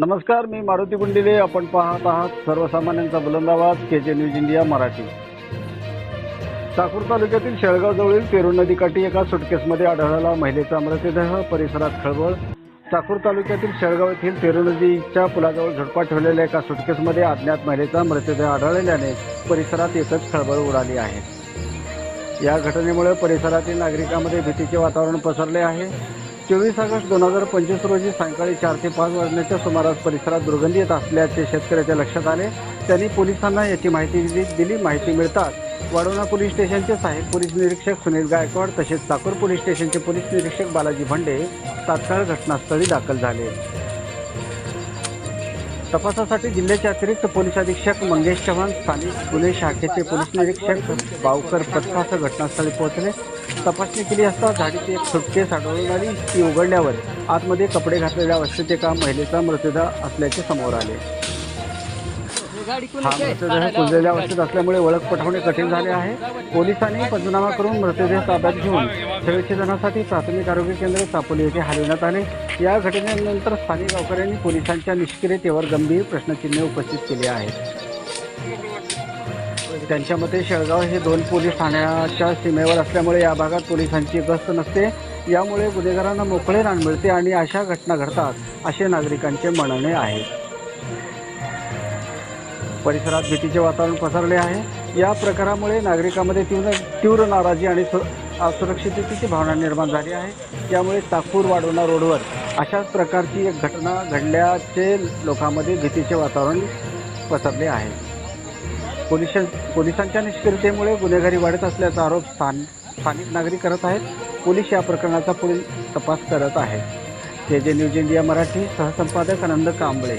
नमस्कार मी मारुती गुंडिले. आपण पाहत आहात सर्वसामान्यांचा बुलंदाबाद के J news India Marathi. Chakur तालुक्यातील शेळगावजवळील पेरू नदीकाठी एका सुटकेसमध्ये आढळला. महिलेचा मृतदेह परिसरात खळबळ. चाकूर तालुक्यातील शेळगाव येथील पेरू नदीच्या पुलाजवळ झुडपा ठेवलेल्या एका सुटकेसमध्ये अज्ञात महिलेचा मृतदेह आढळल्याने परिसरात एकच खळबळ उडाली आहे. या घटनेमुळे परिसरातील नागरिकांमध्ये भीतीचे वातावरण पसरले आहे. चोवीस ऑगस्ट दोन हजार पंचवीस रोजी सायंकाळी चार ते पाच वाजण्याच्या सुमारास परिसरात दुर्गंधी येत असल्याचे शेतकऱ्याच्या लक्षात आले. त्यांनी पोलिसांना याची माहिती दिली दिली माहिती मिळताच वाडोणा पोलीस स्टेशनचे सहाय्यक पोलीस निरीक्षक सुनील गायकवाड तसेच चाकूर पोलीस स्टेशनचे पोलीस निरीक्षक बालाजी भंडे तात्काळ घटनास्थळी दाखल झाले. तपासासाठी जिल्ह्याचे अतिरिक्त पोलीस अधीक्षक मंगेश चव्हाण स्थानिक गुन्हे शाखेचे पोलीस निरीक्षक बावकर पथकासह घटनास्थळी पोहोचले. तपासणी केली असता झाडीची एक सुटकेस आढळून आली ती उघडल्यावर आतमध्ये कपडे घातलेल्या अवस्थेत एका महिलेचा मृतदेह असल्याचे समोर आले. हा मृतदेह कुजलेल्या अवस्थेत असल्यामुळे ओळख पटवणे कठीण झाले आहे. पोलिसांनी पंचनामा करून मृतदेह ताब्यात घेऊन शवच्छेदनासाठी प्राथमिक आरोग्य केंद्र चापोली येथे हलविण्यात आले. या घटनेनंतर स्थानिक गावकऱ्यांनी पोलिसांच्या निष्क्रियतेवर गंभीर प्रश्नचिन्ह उपस्थित केले आहेत. त्यांच्या मते शेळगाव हे दोन पोलीस ठाण्याच्या सीमेवर असल्यामुळे या भागात पोलिसांची गस्त नसते. यामुळे गुन्हेगारांना मोकळे रान मिळते आणि अशा घटना घडतात असे नागरिकांचे म्हणणे आहे. परिसरात भीतीचे वातावरण पसरले आहे. या प्रकारामुळे नागरिकांमध्ये तीव्र तीव्र नाराजी आणि सु असुरक्षिततेची भावना निर्माण झाली आहे. त्यामुळे ताकूर वाढवणा रोडवर अशाच प्रकारची एक घटना घडल्याचे लोकांमध्ये भीतीचे वातावरण पसरले आहे. पोलीस पोलिसांच्या निष्क्रियतेमुळे गुन्हेगारी वाढत असल्याचा आरोप स्थान स्थानिक नागरिक करत आहेत. पोलीस या प्रकरणाचा पुढील तपास करत आहेत. K J news India Marathi सहसंपादक Anand Kamble.